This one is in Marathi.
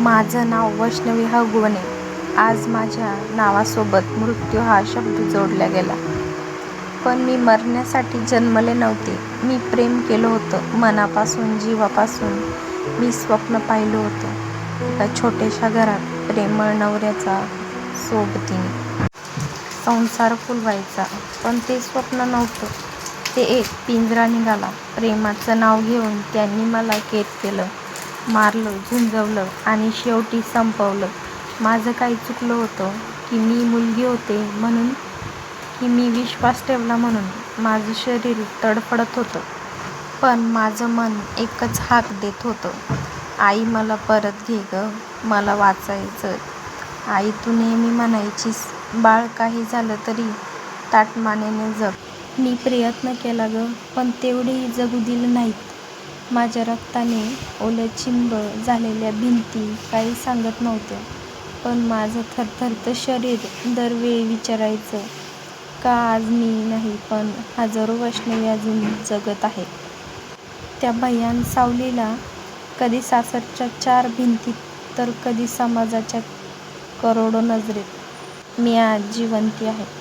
माझं नाव वैष्णवी हगवणे. आज माझ्या नावासोबत मृत्यू हा शब्द जोडला गेला. पण मी मरण्यासाठी जन्मले नव्हते. मी प्रेम केलं होतं मनापासून, जीवापासून. मी स्वप्न पाहिलं होतं एका छोट्याशा घरात प्रेमळ नवऱ्याचा सोबतीने. संसार फुलवायचा. पण ते स्वप्न नव्हतं. ते एक पिंजरा निघाला. प्रेमाचं नाव घेऊन त्यांनी मला कैद केलं. मारलं, झुंजवलं आणि शेवटी संपवलं. माझं काय चुकलं होतं? की मी मुलगी होते म्हणून? की मी विश्वास ठेवला म्हणून? माझं शरीर तडफडत होतं. पण माझं मन एकच हाक देत होतं, आई मला परत घे गं. मला वाचायचंय. आई तू नेहमी म्हणायचीस बाळ काही झालं तरी ताटमानेने जग. मी प्रयत्न केला गं. पण तेवढेही जगू दिलं नाहीत. माझ्या रक्ताने ओल्याचिंब झालेल्या भिंती काही सांगत नव्हत्या. पण माझं थरथरतं शरीर दरवेळी विचारायचं का आज मी नाही पण हजारो वैष्णवी अजून जगत आहेत. त्या भयाण सावलीला. कधी सासरच्या चार भिंतीत तर कधी समाजाच्या करोडो नजरेत. मी आज जिवंती आहे.